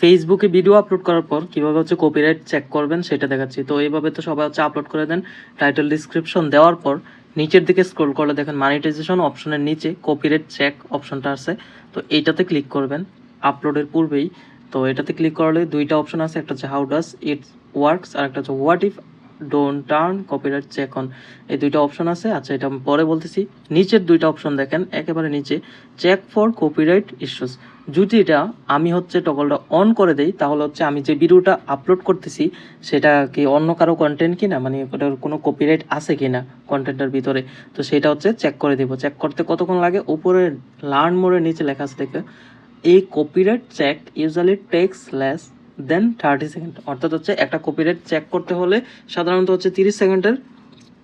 ফেসবুকে video upload করার পর কীভাবে হচ্ছে কপিরাইট চেক করবেন সেটা দেখাচ্ছি। তো এইভাবে তো সবাই হচ্ছে আপলোড করে দেন। টাইটেল ডিসক্রিপশন দেওয়ার পর নিচের দিকে স্ক্রোল করলে দেখেন মানিটাইজেশন অপশনের নিচে কপিরাইট চেক অপশনটা আছে। তো এইটাতে ক্লিক করবেন আপলোডের পূর্বেই। তো এটাতে ক্লিক করলে দুইটা অপশন আছে, একটা হচ্ছে হাউ ডাস ইট ওয়ার্কস আর একটা হচ্ছে what if don't turn copyright check on এই দুইটা অপশন আছে। আচ্ছা এটা আমি পরে বলতেছি। নিচের দুইটা অপশন দেখেন। একেবারে নিচে। চেক ফর কপিরাইট ইস্যুস যদি এটা আমি হচ্ছে টগলটা অন করে দেই, তাহলে হচ্ছে আমি যে ভিডিওটা আপলোড করতেছি, সেটা কি অন্য কারও কন্টেন্ট কিনা? মানে ওটার কোনো কপিরাইট আছে কিনা কন্টেন্টের ভিতরে? তো সেটা হচ্ছে চেক করে দিব। চেক করতে কতক্ষণ লাগে? উপরে লার্ন মোড়ের নিচে লেখা আছে দেখে। এই copyright check usually takes less than thirty second. অর্থাৎ হচ্ছে একটা কপিরাইট চেক করতে হলে সাধারণত হচ্ছে তিরিশ সেকেন্ডের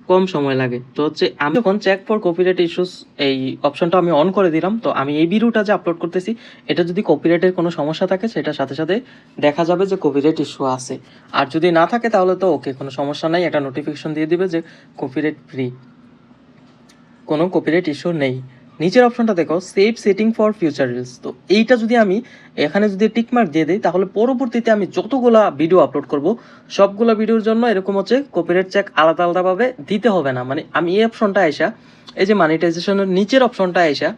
কম সময় লাগে। তো হচ্ছে আমি যখন চেক ফর কপিরাইট ইস্যুস এই অপশনটা আমি অন করে দিলাম, তো আমি এই ভিডিওটা যে আপলোড করতেছি, এটা যদি কপিরাইটের কোনো সমস্যা থাকে, সেটার সাথে সাথে দেখা যাবে যে কপিরাইট ইস্যু আছে। আর যদি না থাকে, তাহলে তো ওকে কোনো সমস্যা নাই, একটা নোটিফিকেশন দিয়ে দিবে যে কপিরাইট ফ্রি কোনো কপিরাইট ইস্যু নেই। নিচের অপশনটা দেখো save setting for future reels তো এইটা যদি আমি এখানে যদি টিকমার্ক দিয়ে দিই, তাহলে পরবর্তীতে আমি যতগুলা ভিডিও আপলোড করব, সবগুলা ভিডিওর জন্য এরকম হচ্ছে কপিরাইট চেক আলাদা আলাদাভাবে দিতে হবে না। মানে আমি এই অপশনটা আইসা এই যে মানিটাইজেশনের নিচের অপশনটা আইসা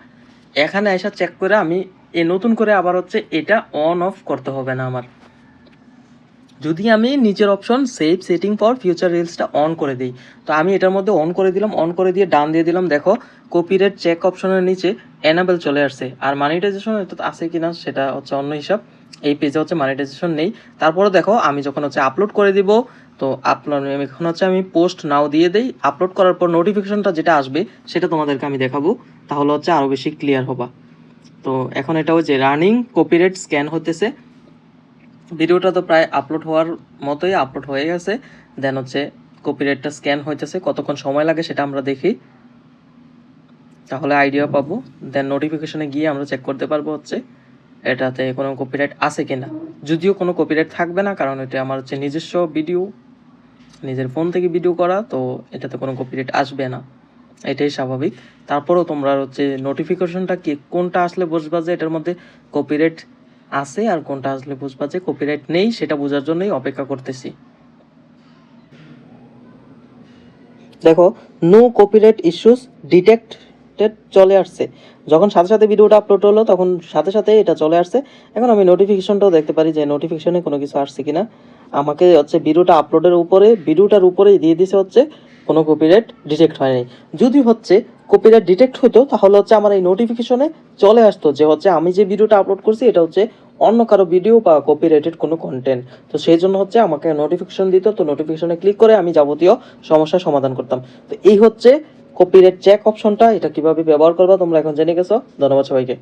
এখানে আইসা চেক করে আমি এ নতুন করে আবার হচ্ছে এটা অন অফ করতে হবে না আমার। যদি আমি নিচের option save setting for future রিলসটা on করে দিই, তো আমি এটার মধ্যে অন করে দিলাম অন করে দিয়ে ডান দিয়ে দিলাম, দেখো কপিরাইট চেক অপশনের নিচে অ্যানাবেল চলে আসছে। আর মানিটাইজেশন এটা আছে কিনা সেটা হচ্ছে অন্য হিসাব। এই পেজে হচ্ছে মানিটাইজেশন নেই। তারপরে দেখো, আমি যখন হচ্ছে আপলোড করে দিব, তো আপলোড এখন হচ্ছে আমি পোস্ট নাও দিয়ে দেই। আপলোড করার পর নোটিফিকেশনটা যেটা আসবে, সেটা তোমাদেরকে আমি দেখাবো। তাহলে হচ্ছে আরও বেশি ক্লিয়ার হবা। তো এখন এটা হচ্ছে রানিং কপিরাইট স্ক্যান হতেছে ভিডিওটা তো প্রায় আপলোড হওয়ার মতোই আপলোড হয়ে গেছে। দেন হচ্ছে কপিরাইটটা স্ক্যান হইতেছে, কতক্ষণ সময় লাগে সেটা আমরা দেখি। তাহলে আইডিয়া পাবো। দেন নোটিফিকেশনে গিয়ে আমরা চেক করতে পারব হচ্ছে এটাতে কোনো কপিরাইট আছে কিনা। যদিও কোনো কপিরাইট থাকবে না, কারণ এটা আমার হচ্ছে নিজস্ব ভিডিও নিজের ফোন থেকে ভিডিও করা, তো এটাতে কোনো কপিরাইট আসবে না। এটাই স্বাভাবিক। তারপরেও তোমরা হচ্ছে নোটিফিকেশনটা কি কোনটা আসলে বুঝবা যে এটার মধ্যে কপিরাইট আছে আর কোনটা আসলে বুঝবা যে কপিরাইট নেই, সেটা বোঝার জন্যই অপেক্ষা করতেছি। দেখো নো কপিরাইট ইস্যুস ডিটেক্টেড চলে আসছে। যখন সাথে সাথে ভিডিওটা আপলোড হলো, তখন সাথে সাথে এটা চলে আসছে। এখন আমি নোটিফিকেশনটাও দেখতে পারি যে নোটিফিকেশনে কোনো কিছু আসছে কিনা। আমাকে হচ্ছে ভিডিওটা আপলোডের উপরে ভিডিওটার উপরেই দিয়ে দিছে হচ্ছে, কোনো কপিরাইট ডিটেক্ট হয়নি। যদি হচ্ছে কপিরাইট ডিটেক্ট হইতো, তাহলে হচ্ছে আমার এই নোটিফিকেশনে চলে আসতো যে হচ্ছে আমি যে ভিডিওটা আপলোড করছি, এটা হচ্ছে অন্য কারও ভিডিও বা কপিরাইটেড কোনো কন্টেন্ট তো সেই জন্য হচ্ছে আমাকে নোটিফিকেশন দিত, তো নোটিফিকেশনে ক্লিক করে আমি যাবতীয় সমস্যার সমাধান করতাম। তো এই হচ্ছে কপিরাইট চেক অপশনটা এটা কীভাবে ব্যবহার করবা তোমরা এখন জেনে গেছো। ধন্যবাদ সবাইকে।